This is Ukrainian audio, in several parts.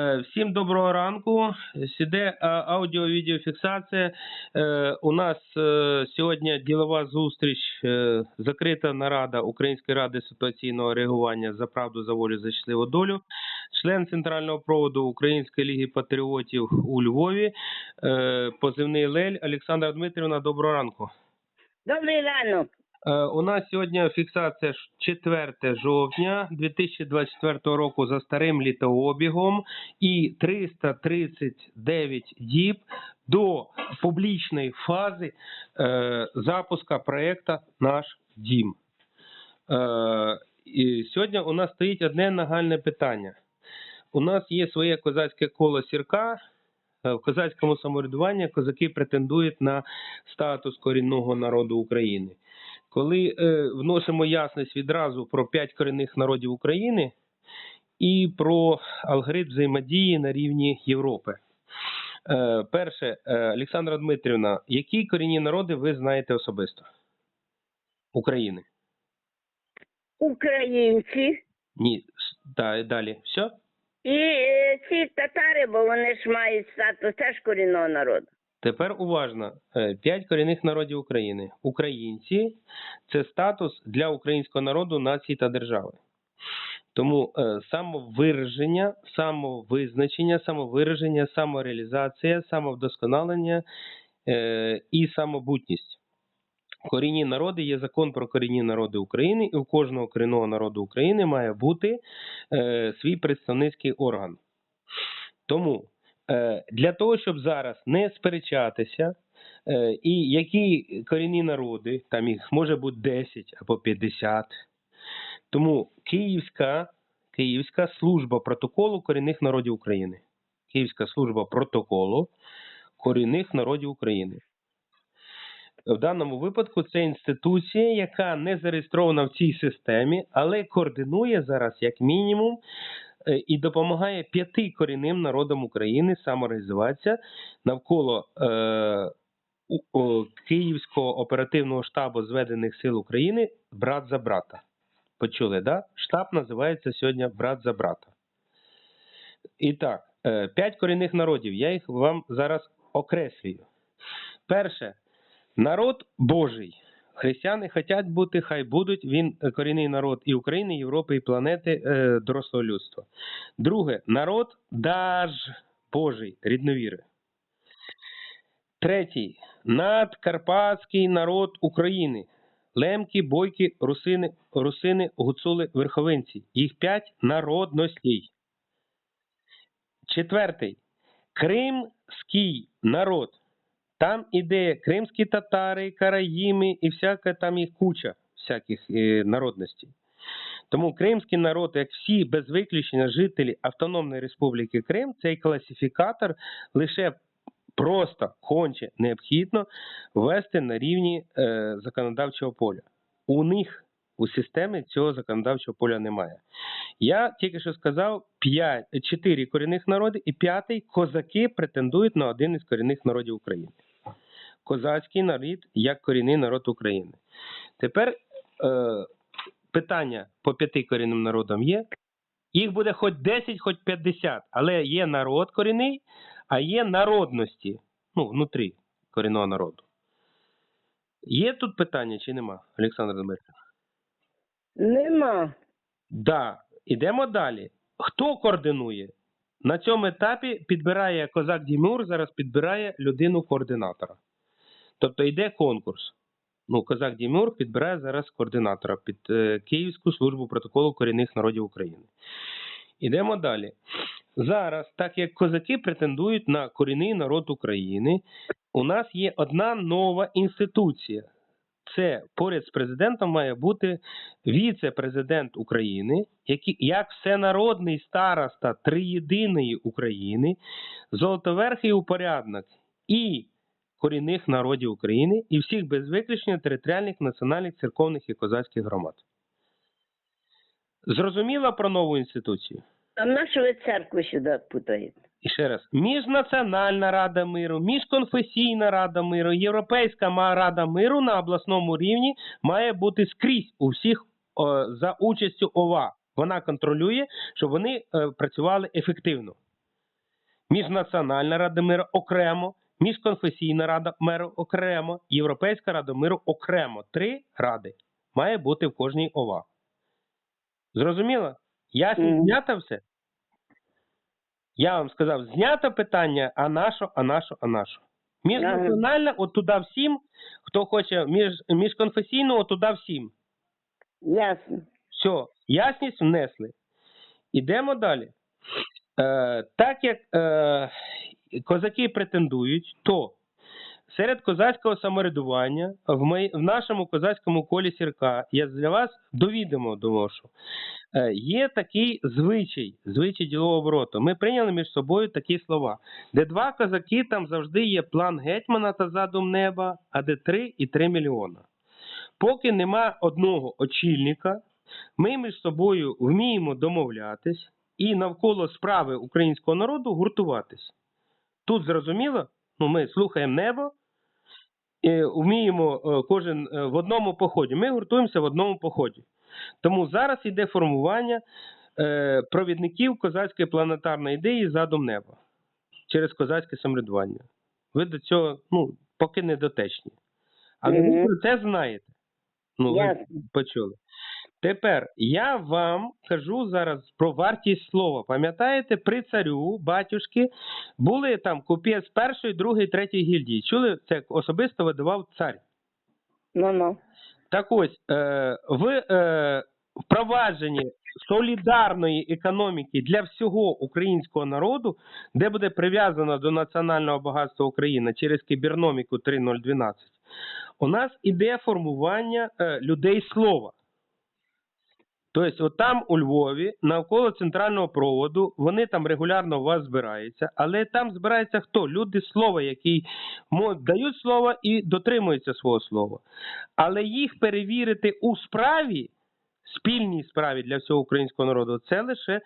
Е, Всім доброго ранку. Сіде аудіо-відеофіксація. Е, У нас е, сьогодні ділова зустріч, закрита нарада Української ради ситуаційного реагування за правду, за волю, за щасливу долю. Член центрального проводу Української ліги патріотів у Львові, позивний Лель Олександра Дмитрівна. Доброго ранку. Добрий ранок. Е, У нас сьогодні фіксація 4 жовтня 2024 року за старим літообігом і 339 діб до публічної фази е, запуска проекту Наш дім. Е, і сьогодні у нас стоїть одне нагальне питання. У нас є своє козацьке коло сірка. Е, В козацькому самоврядуванні козаки претендують на статус корінного народу України. Коли е, вносимо ясність відразу про п'ять корінних народів України і про алгоритм взаємодії на рівні Європи. Е, перше, е, Олександра Дмитрівна, які корінні народи ви знаєте особисто? України? Українці Ні, та, далі. Все? і е, ці татари, бо вони ж мають статус теж корінного народу. Тепер уважно. Е, П'ять корінних народів України. Українці це статус для українського народу, нації та держави. Тому е, самовираження, самовизначення, самовираження, самореалізація, самовдосконалення е, і самобутність. Корінні народи є закон про корінні народи України, і у кожного корінного народу України має бути свій представницький орган. Тому для того, щоб зараз не сперечатися, е, і які корінні народи, там їх може бути 10 або 50, тому Київська, Київська служба протоколу корінних народів України. Київська служба протоколу корінних народів України. В даному випадку це інституція, яка не зареєстрована в цій системі, але координує зараз як мінімум е, і допомагає п'яти корінним народам України самореалізуватися навколо е, Київського оперативного штабу зведених сил України брат за брата. Почули, да? Штаб називається сьогодні брат за брата. І так, е, п'ять корінних народів. Я їх вам зараз окреслюю. Перше, народ Божий. Християни хочуть бути, хай будуть. Він е, корінний народ і України, і Європи, і планети е, дорослого людства. Друге, народ даж Божий, рідновіри. Третій надкарпатський народ України. Лемки, бойки, русини, русини, гуцули, верховинці. Їх п'ять народностей. Четвертий. Кримський народ. Там іде кримські татари, караїми і всяка там їх куча всяких е, народностей. Тому кримський народ, як всі без виключення жителі Автономної Республіки Крим, цей класифікатор лише просто конче необхідно ввести на рівні е, законодавчого поля. У них у системі цього законодавчого поля немає. Я тільки що сказав, 5, 4 корінних народи і п'ятий козаки претендують на один із корінних народів України. Козацький народ як корінний народ України. Тепер е, питання по п'яти корінним народам є. Їх буде хоч 10, хоч 50, але є народ корінний, а є народності, ну, внутрі корінного народу. Є тут питання чи нема, Олександр Дмитрівна? Нема. Да, ідемо далі. Хто координує? На цьому етапі підбирає козак Дімур, зараз підбирає людину координатора. Тобто йде конкурс. Ну, козак Дімур підбирає зараз координатора під е, Київську службу протоколу корінних народів України. Ідемо далі. Зараз, так як козаки претендують на корінний народ України, у нас є одна нова інституція. Це поряд з президентом має бути віце-президент України, який як всенародний староста триєдиної України, золотоверхий упорядник і корінних народів України, і всіх без виключення територіальних, національних, церковних і козацьких громад. Зрозуміло про нову інституцію? А на що ви церкву сюди путаєте? І ще раз, міжнаціональна рада миру, міжконфесійна рада миру, Європейська рада миру на обласному рівні має бути скрізь у всіх о, за участю ОВА. Вона контролює, щоб вони е, працювали ефективно. Міжнаціональна рада миру окремо, міжконфесійна рада миру окремо, Європейська рада миру окремо. Три ради має бути в кожній ОВА. Зрозуміло? Ясно знято все? Я вам сказав, знято питання, а нащо, а нащо, а нащо. Міжнаціональна, от туди всім, хто хоче між, міжконфесійну, от туди всім. Ясно. Все, ясність внесли. Ідемо далі. Е, так як е, козаки претендують, то серед козацького самоврядування в, мої, в нашому козацькому колі сірка я для вас довідомо доношу. Е, є такий звичай, звичай ділового обороту. Ми прийняли між собою такі слова, де два козаки там завжди є план гетьмана та задум неба, а де три і три мільйона. Поки нема одного очільника, ми між собою вміємо домовлятись і навколо справи українського народу гуртуватись. Тут зрозуміло, ну ми слухаємо небо, і вміємо е, кожен е, в одному поході. Ми гуртуємося в одному поході. Тому зараз йде формування е, провідників козацької планетарної ідеї задум неба через козацьке самоврядування. Ви до цього ну, поки не дотечні. Але ви про це знаєте. Ну, ви почули. Тепер я вам кажу зараз про вартість слова. Пам'ятаєте, при царю, батюшки, були там купець першої, другої, третьої гільдії. Чули, це особисто видавав цар. Ну-ну. Так ось, е, в е, впровадженні солідарної економіки для всього українського народу, де буде прив'язано до національного багатства України через кіберноміку 3012, у нас іде формування е, людей слова. Тобто, от там у Львові, навколо центрального проводу, вони там регулярно у вас збираються, але там збирається хто? Люди слова, які дають слово і дотримуються свого слова. Але їх перевірити у справі, спільній справі для всього українського народу, це лише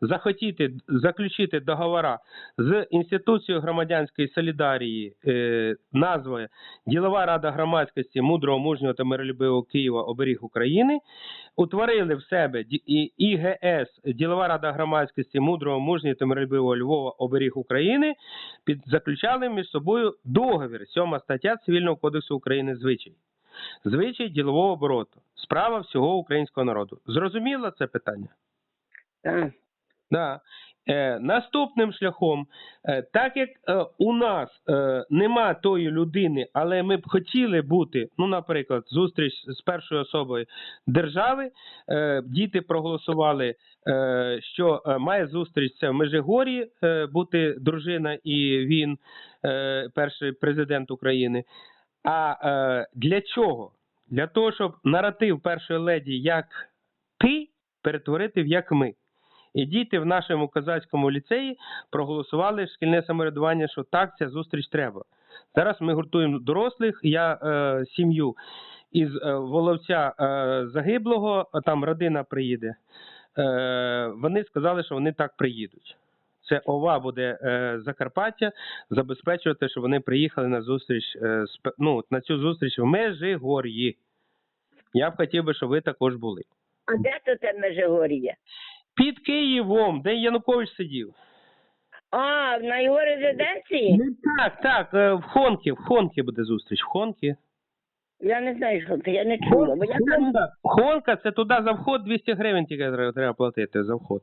захотіти заключити договора з інституцією громадянської солідарії, е, назва Ділова рада громадськості мудрого, мужнього та миролюбивого Києва оберіг України, утворили в себе ІГС Ділова рада громадськості мудрого, мужнього та миролюбивого Львова оберіг України, під заключали між собою договір, сьома стаття Цивільного кодексу України звичай. Звичай ділового обороту. Справа всього українського народу. Зрозуміло це питання? Так. Да. Е, наступним шляхом, е, так як е, у нас е, нема тої людини, але ми б хотіли бути, ну, наприклад, зустріч з першою особою держави, е, діти проголосували, е, що е, має зустріч це в Межигорі е, бути дружина і він, е, перший президент України. А е, для чого? Для того, щоб наратив першої леді як ти перетворити в як ми. І діти в нашому козацькому ліцеї проголосували шкільне самоврядування, що так, ця зустріч треба. Зараз ми гуртуємо дорослих. Я е, сім'ю із е, Воловця е, загиблого, там родина приїде. Е, вони сказали, що вони так приїдуть. Це ОВА буде е, Закарпаття забезпечувати, щоб вони приїхали на зустріч е, ну, на цю зустріч в Межигор'ї. Я б хотів би, щоб ви також були. А де то те Межигор'я? Під Києвом, де Янукович сидів. А, на його резиденції? Ну, так, так, е, в Хонкі, в Хонкі буде зустріч. В Хонкі. Я не знаю, що це, я не чула. Бо я там... Хонка, це туди за вход 200 гривень тільки треба платити за вход.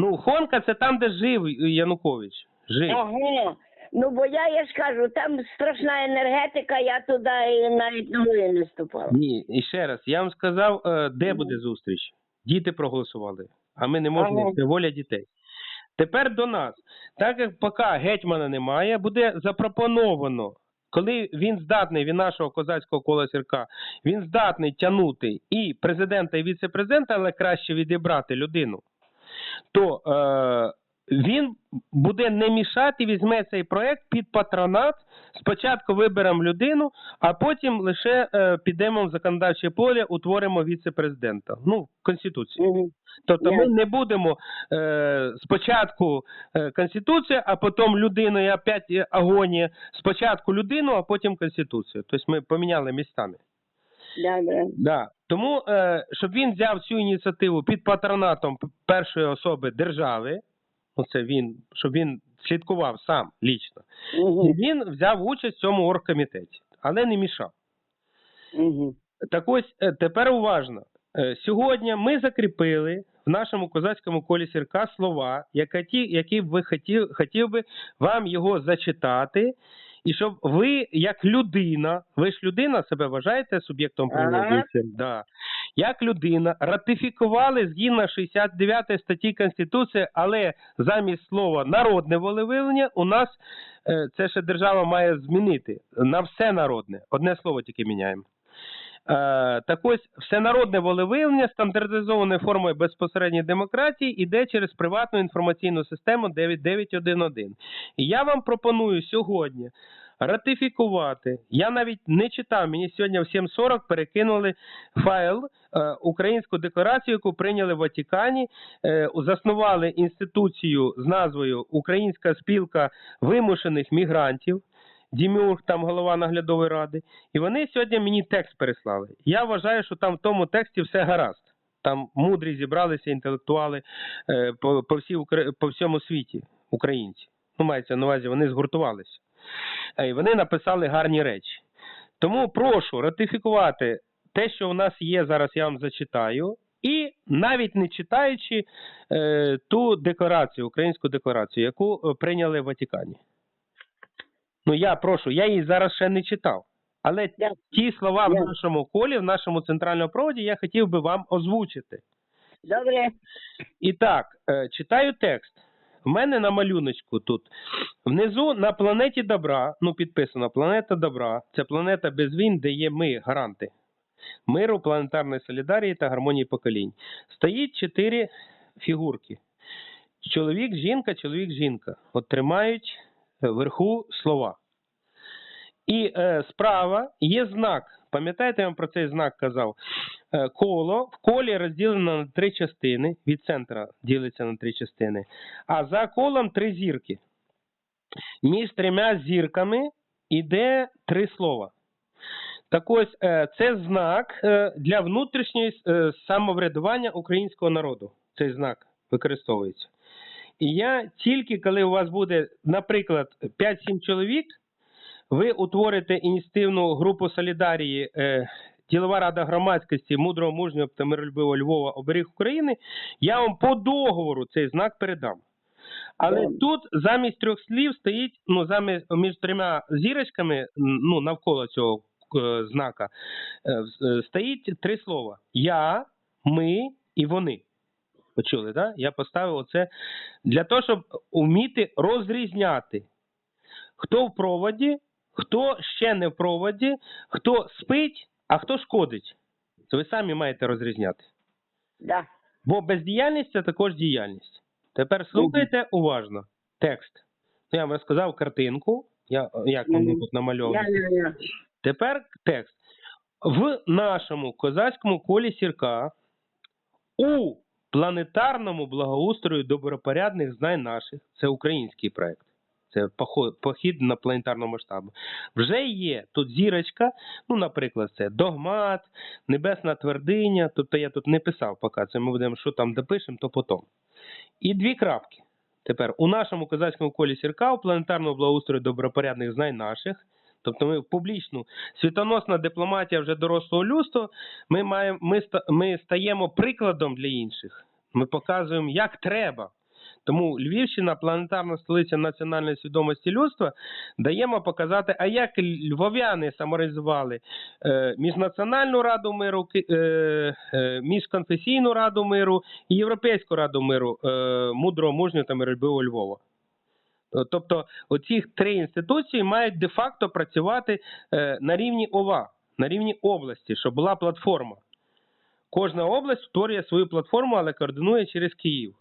Ну, Хонка це там, де жив Янукович. Жив. Ага. Ну, бо я, я ж кажу, там страшна енергетика, я туди і навіть ногою не ступала. Ні, і ще раз, я вам сказав, е, де буде зустріч. Діти проголосували, а ми не можемо, Ага. це воля дітей. Тепер до нас. Так як поки гетьмана немає, буде запропоновано, коли він здатний від нашого козацького кола сірка, він здатний тягнути і президента, і віце-президента, але краще відібрати людину, то е, він буде не мішати, візьме цей проект під патронат. Спочатку виберемо людину, а потім лише е, підемо в законодавче поле, утворимо віце-президента. Ну, в Конституції. Мгм. Тобто ми не будемо е, спочатку е, Конституція, а потім людину і опять е, агонія. Спочатку людину, а потім Конституцію. Тобто ми поміняли містами. Добре. Да. Тому, е, щоб він взяв цю ініціативу під патронатом першої особи держави, ну це він, щоб він слідкував сам лічно. І Угу. він взяв участь в цьому оргкомітеті, але не мішав. Угу. Так ось е, тепер уважно. Е, Сьогодні ми закріпили в нашому козацькому колі сірка слова, які, які б ви хотів, хотів би вам його зачитати, і щоб ви, як людина, ви ж людина себе вважаєте суб'єктом рішень? Да. Як людина ратифікували згідно 69 статті Конституції, але замість слова народне волевиявлення у нас е, це ще держава має змінити на все народне. Одне слово тільки міняємо. Е, так ось всенародне волевиявлення стандартизованою формою безпосередньої демократії іде через приватну інформаційну систему 9911. І я вам пропоную сьогодні ратифікувати. Я навіть не читав, мені сьогодні в 7.40 перекинули файл е, українську декларацію, яку прийняли в Ватикані, е, заснували інституцію з назвою Українська спілка вимушених мігрантів. Дімюрг, там голова наглядової ради, і вони сьогодні мені текст переслали. Я вважаю, що там в тому тексті все гаразд. Там мудрі зібралися інтелектуали е, по, по, всій, по всьому світі, українці. Ну, мається на увазі, вони згуртувалися. Е, І вони написали гарні речі. Тому прошу ратифікувати те, що у нас є зараз, я вам зачитаю, і навіть не читаючи е, ту декларацію, українську декларацію, яку е, прийняли в Ватикані. Ну я прошу, я її зараз ще не читав. Але Я- ті слова в нашому колі, в нашому центральному проводі, я хотів би вам озвучити. Добре. І так, е, читаю текст. В мене на малюночку тут. Внизу на планеті добра, ну підписано Планета добра. Це планета без війн, де є ми, гаранти. Миру, планетарної солідарії та гармонії поколінь. Стоїть чотири фігурки. Чоловік, жінка, чоловік, жінка. От тримають вверху слова. І е, справа є знак. Пам'ятаєте, я вам про цей знак казав? Е, коло в колі розділено на три частини. Від центра ділиться на три частини. А за колом три зірки. Між трьома зірками іде три слова. Так ось е, це знак е, для внутрішнього е, самоврядування українського народу. Цей знак використовується. І я тільки коли у вас буде, наприклад, 5-7 чоловік, ви утворите ініціативну групу Солідарії, е, ділова рада громадськості мудрого, мужнього та миролюбивого Львова оберіг України, я вам по договору цей знак передам. Але Добре. тут замість трьох слів стоїть, ну, замість між трьома зірочками, ну, навколо цього е, знака, е, е, стоїть три слова: я, ми і вони. Почули, так? Я поставив оце для того, щоб вміти розрізняти, хто в проводі, хто ще не в проводі, хто спить, а хто шкодить. Це ви самі маєте розрізняти. Да. Бо бездіяльність це також діяльність. Тепер слухайте уважно текст. Ну, я вам розказав картинку, я, як Мгм. тут намальовано. Тепер текст. В нашому козацькому колі сірка у планетарному благоустрою добропорядних знань наших, це український проект, це похід на планетарному масштабу. Вже є тут зірочка, ну, наприклад, це догмат, небесна твердиня. Тобто я тут не писав поки, це ми будемо, що там допишемо, то потім. І дві крапки. Тепер у нашому козацькому колі сірка у планетарному благоустрою добропорядних знань наших. Тобто ми публічну світоносна дипломатія вже дорослого людства. Ми маємо ми, ми стаємо прикладом для інших. Ми показуємо, як треба. Тому Львівщина, планетарна столиця національної свідомості людства, даємо показати, а як львов'яни саморизували е, міжнаціональну раду миру, е, е, міжконфесійну раду миру і Європейську раду миру е, мудрого, мужнього та миролюбивого Львова. Е, Тобто, оці три інституції мають де-факто працювати е, на рівні ОВА, на рівні області, щоб була платформа. Кожна область створює свою платформу, але координує через Київ.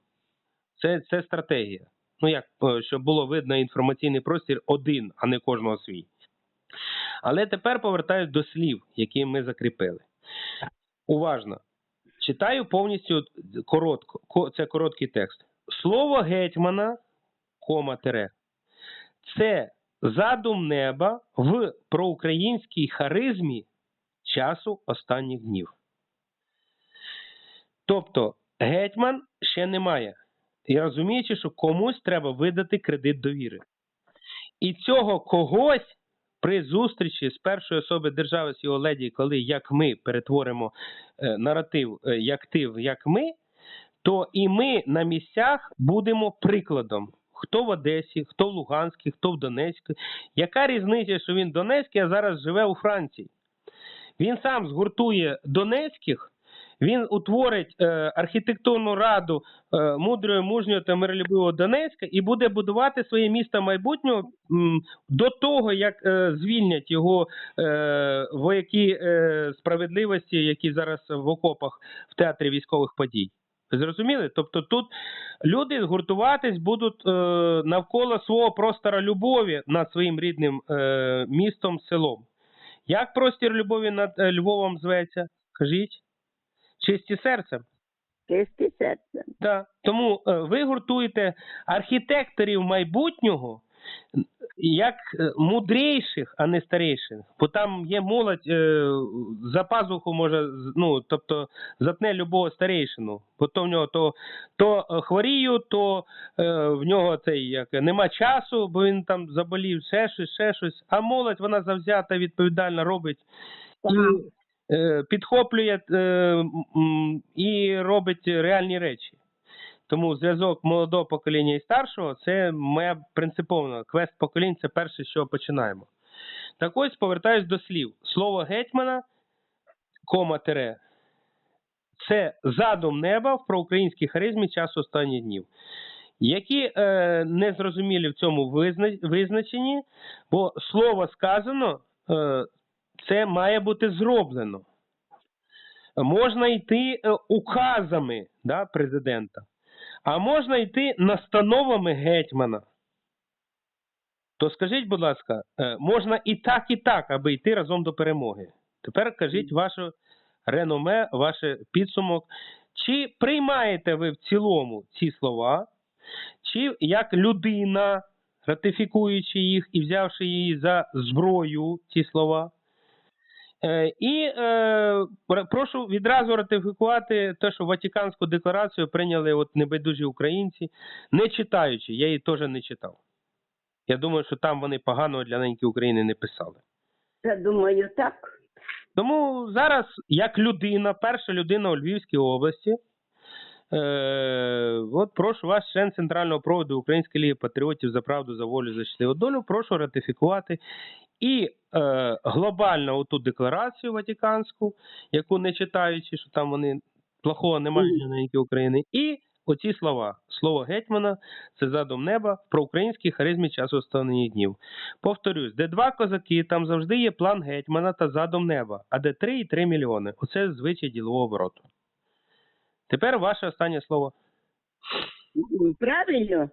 Це, це стратегія. Ну як, е, щоб було видно інформаційний простір один, а не кожного свій. Але тепер повертаюсь до слів, які ми закріпили. Уважно. Читаю повністю коротко. Це короткий текст. Слово гетьмана, кома тире, це задум неба в проукраїнській харизмі часу останніх днів. Тобто гетьман ще немає. і розуміючи, що комусь треба видати кредит довіри. І цього когось при зустрічі з першої особи держави з його леді, коли як ми перетворимо е, наратив е, як ти, в як ми, то і ми на місцях будемо прикладом. Хто в Одесі, хто в Луганській, хто в Донецьку. Яка різниця, що він Донецький, а зараз живе у Франції? Він сам згуртує Донецьких, він утворить е, архітектурну раду е, мудрого, мужнього та миролюбивого Донецька і буде будувати своє місто майбутнього м, до того, як е, звільнять його е, вояки е, справедливості, які зараз в окопах в театрі військових подій. Зрозуміли? Тобто тут люди згуртуватись будуть е, навколо свого простора любові над своїм рідним е, містом, селом. Як простір любові над е, Львовом зветься? Кажіть? Чисті серцем. Чисті серце. Да. Тому е, ви гуртуєте архітекторів майбутнього як е, мудріших, а не старіших. Бо там є молодь е, за пазуху може, ну, тобто затне любого старейшину. Бо то в нього то, то е, хворію, то в нього цей як нема часу, бо він там заболів, ще щось, ще щось. А молодь вона завзята, відповідально робить і підхоплює е, і робить реальні речі. Тому зв'язок молодого покоління і старшого це моя принциповна квест поколінь, це перше, чого починаємо. Так ось повертаюсь до слів. Слово гетьмана, кома тире, це задум неба в проукраїнській харизмі часу останніх днів. Які е, незрозумілі в цьому визначенні, бо слово сказано, е, це має бути зроблено. Можна йти е, указами да, президента, а можна йти настановами гетьмана. То скажіть, будь ласка, е, можна і так, і так, аби йти разом до перемоги. Тепер кажіть ваше реноме, ваш підсумок. Чи приймаєте ви в цілому ці слова, чи як людина, ратифікуючи їх і взявши її за зброю, ці слова? Е, І е, прошу відразу ратифікувати те, що Ватиканську декларацію прийняли от небайдужі українці, не читаючи. Я її теж не читав. Я думаю, що там вони поганого для неньки України не писали. Я думаю, так. Тому зараз, як людина, перша людина у Львівській області, е, от прошу вас, член Центрального проводу Української ліги патріотів за правду, за волю, за щасливу долю, прошу ратифікувати і е, глобально оту декларацію Ватиканську, яку не читаючи, що там вони плохого немає для неньки України, і оці слова. Слово гетьмана це задум неба про українській харизмі часу останніх днів. Повторюсь, де два козаки, там завжди є план гетьмана та задум неба, а де три і три мільйони. Оце звичай ділового обороту. Тепер ваше останнє слово. Правильно?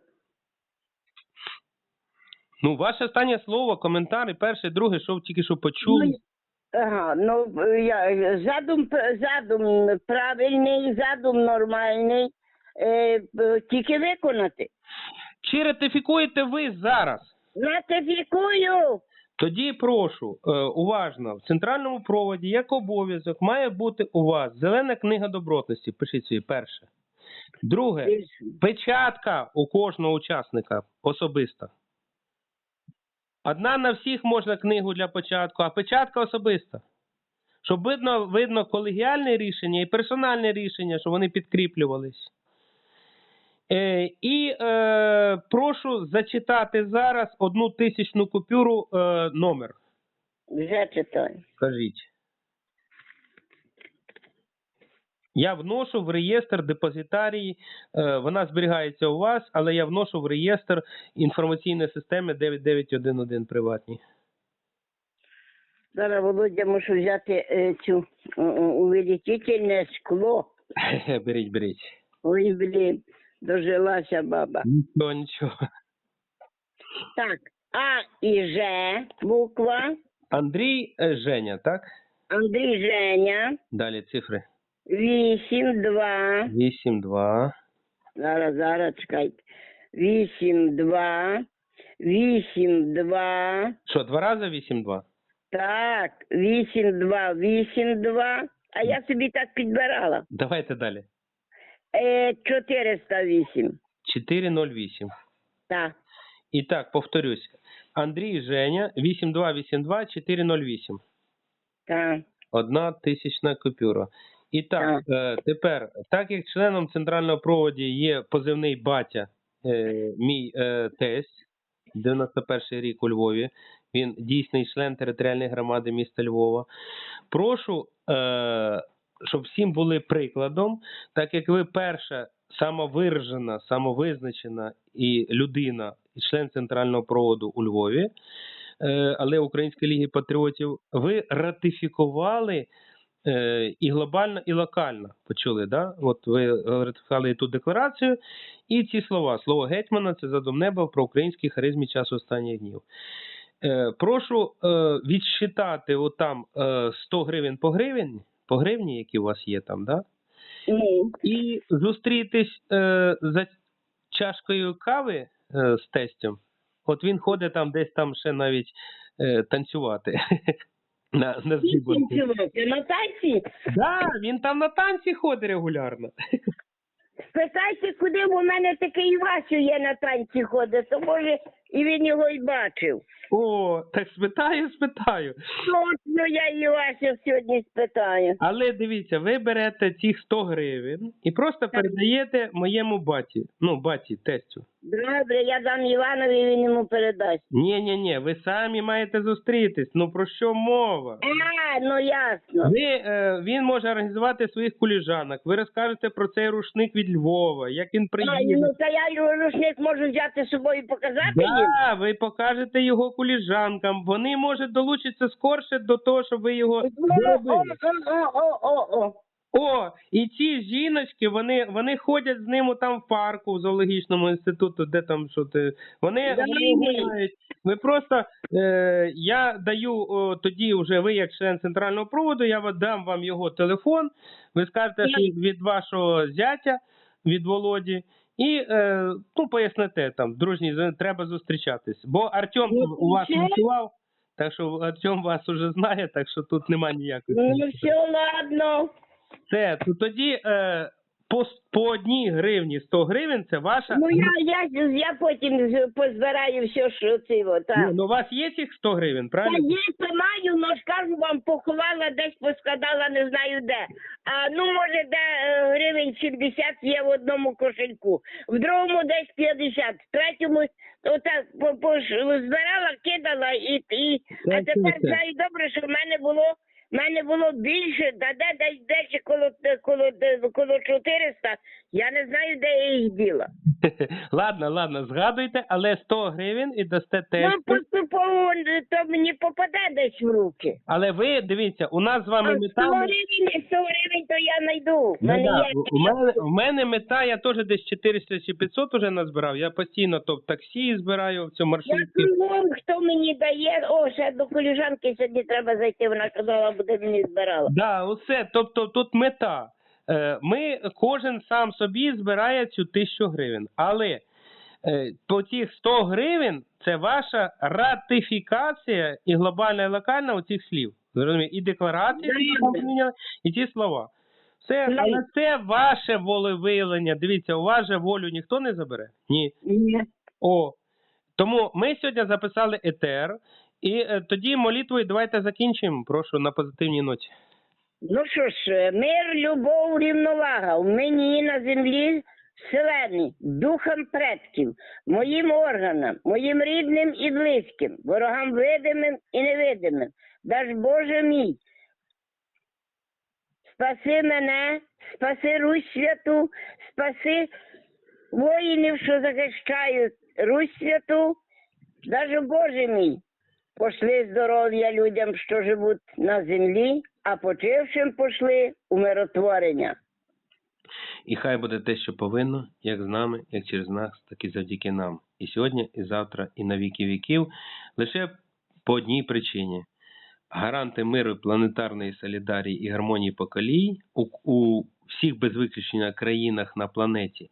Ну, ваше останнє слово, коментар, і перше, друге, що тільки що почули. Ну, Ага, ну я, задум, задум правильний, задум нормальний, е, тільки виконати. Чи ратифікуєте ви зараз? Ратифікую. Тоді прошу е, уважно в центральному проводі як обов'язок має бути у вас зелена книга добротності. Пишіть собі перше. Друге, печатка у кожного учасника особиста. Одна на всіх можна книгу для початку, а печатка особиста. Щоб видно, видно колегіальне рішення і персональне рішення, щоб вони підкріплювались. Е, і е, прошу зачитати зараз одну тисячну купюру е, номер. Зачитай. читаю. Кажіть. Я вношу в реєстр депозитарії, е, вона зберігається у вас, але я вношу в реєстр інформаційної системи 9911 приватній. Зараз, Володя, мушу взяти е, цю увеличительне скло. беріть, беріть. Ой, блін, дожилася баба. Нічого, нічого. Так, А і Ж буква, Андрій е, Женя, так? Андрій Женя, Далі цифри. 8, 2, 8, 2. зараз, зараз, чекайте. 8, 2, 8, 2, Що, два рази 8, 2? так, 8, 2, 8, 2, а я собі так підбирала. Давайте далі. Е, 408. 408. Так. І так, повторюсь. Андрій Женя 8282 408. Так. Одна тисячна купюра. І так, е, тепер, так як членом центрального проводі є позивний батя, е, мій е, тесть, 91 рік у Львові, він дійсний член територіальної громади міста Львова. Прошу, щоб всім були прикладом, так як ви перша самовиражена, самовизначена і людина, і член центрального проводу у Львові, але Української ліги патріотів, ви ратифікували і глобально, і локально. Почули, да? От ви ратифікували ту декларацію, і ці слова. Слово гетьмана це задум неба про українській харизмі часу останніх днів. Е, прошу е, відсчитати отам е, 100 гривень по гривень, по гривні, які у вас є там, да? І зустрітись е, за чашкою кави е, з тестем. От він ходить там десь там ще навіть е, танцювати. На, на здібанку. на танці. Да, він там на танці ходить регулярно. Спитайте, куди бо в мене такий Івасю є на танці ходить, то може і він його й бачив. О, так спитаю, спитаю. Точно я і Васю сьогодні спитаю. Але дивіться, ви берете цих 100 гривень і просто передаєте моєму баті. Ну, баті, тестю. Добре, я дам Іванові, він йому передасть. Ні, ні, ні, ви самі маєте зустрітись. Ну про що мова? А, ну ясно. Ви, е, він може організувати своїх коліжанок. Ви розкажете про цей рушник від Львова, як він А, ну та я його рушник можу взяти з собою і показати їм. Да, ви покажете його коліжанкам. Вони можуть долучитися скорше до того, щоб ви його О, зробили. і ці жіночки, вони, вони ходять з ним там в парку, в зоологічному інституту, де там що ти. Вони, гуляють. Ви просто е, я даю о, тоді, вже ви, як член центрального проводу, я дам вам його телефон. Ви скажете, що від вашого зятя, від Володі. І е, ну, поясните там, дружні, треба зустрічатись. Бо Артем Ну, у вас ночував, так що Артем вас уже знає, так що тут немає ніякої. Ну все, ладно. Все, то тоді е, по, по одній гривні 100 гривень це ваша. Ну я, я, я потім позбираю все, що це так. ну у вас є цих 100 гривень, правильно? є, то маю, но ж кажу вам, поховала, десь поскладала, не знаю де. А ну, може, де е, гривень 70 є в одному кошельку, в другому десь 50, в третьому отак по, по, збирала, кидала і, і а тепер знаю добре, що в мене було. Мене було більше, да де десь коло, коло, коло 400, я не знаю, де я їх діла. ладно, ладно, згадуйте, але 100 гривень і дасте Ну, поступово то мені попаде десь в руки. Але ви дивіться, у нас з вами А 100 мета. гривень, 100 гривень, то я знайду. В Ну, мене да, є. у, мене, у мене мета, я теж десь 400 чи 500 уже назбирав. Я постійно то в таксі збираю, в цьому Я маршрутці. кругом, хто мені дає, о, ще до коліжанки сьогодні треба зайти, вона казала, буде мені збирала. Да, усе. Тобто тут мета. Е, Ми кожен сам собі збирає цю тисячу гривень. Але е, по цих 100 гривень це ваша ратифікація і глобальна, і локальна оцих слів. Зрозумієте? І декларації, і ті слова. Це, Ну, але це ваше волевиявлення. Дивіться, у вас же волю ніхто не забере? Ні. Ні. О. Тому ми сьогодні записали етер, і е, тоді молитвою давайте закінчимо. Прошу на позитивній ноті. Ну що ж, е, мир, любов, рівновага в мені на землі вселенні, духом предків, моїм органам, моїм рідним і близьким, ворогам видимим і невидимим. Даж Боже мій, спаси мене, спаси Русь святу, спаси воїнів, що захищають Русь святу. Даже Боже мій, пошли здоров'я людям, що живуть на землі, а почившим пошли умиротворення. І хай буде те, що повинно, як з нами, як через нас, так і завдяки нам. І сьогодні, і завтра, і на віки віків, лише по одній причині. Гаранти миру, планетарної солідарії і гармонії поколінь у, у всіх без виключення країнах на планеті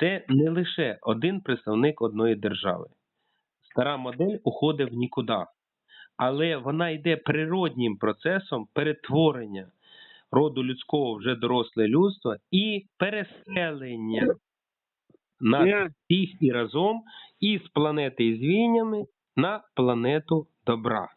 це не лише один представник одної держави. Стара модель уходить в нікуди, але вона йде природнім процесом перетворення роду людського вже доросле людство і переселення нас На. всіх і разом із планети із війнями на планету добра.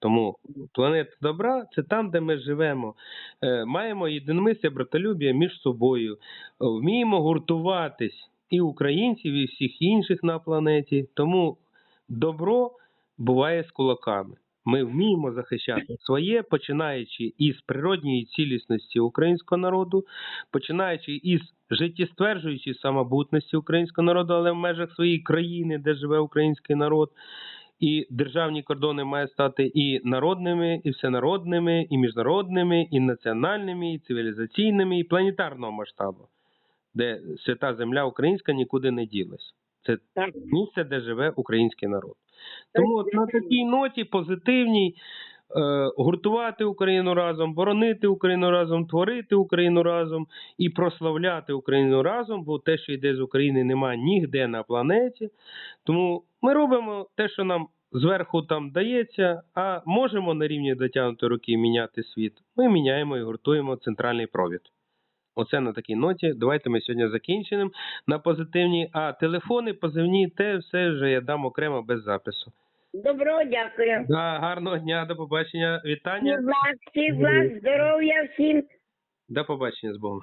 Тому планета добра це там, де ми живемо. Е, маємо єдиномисля, братолюбія між собою, вміємо гуртуватись і українців, і всіх інших на планеті. Тому добро буває з кулаками. Ми вміємо захищати своє, починаючи із природньої цілісності українського народу, починаючи із життєстверджуючої самобутності українського народу, але в межах своєї країни, де живе український народ. І державні кордони мають стати і народними, і всенародними, і міжнародними, і національними, і цивілізаційними, і планетарного масштабу, де свята земля українська нікуди не ділась. Це Так. місце, де живе український народ. Тому от на такій ноті позитивній е, гуртувати Україну разом, боронити Україну разом, творити Україну разом і прославляти Україну разом, бо те, що йде з України, немає ніде на планеті. Тому ми робимо те, що нам зверху там дається, а можемо на рівні дотягнутої руки міняти світ. Ми міняємо і гуртуємо центральний провід. Оце на такій ноті. Давайте ми сьогодні закінчимо на позитивній. А телефони, позивні, те все вже я дам окремо без запису. Добро, дякую. Да, гарного дня, до побачення. Вітання. Всіх вас, всіх здоров'я всім. До побачення з Богом.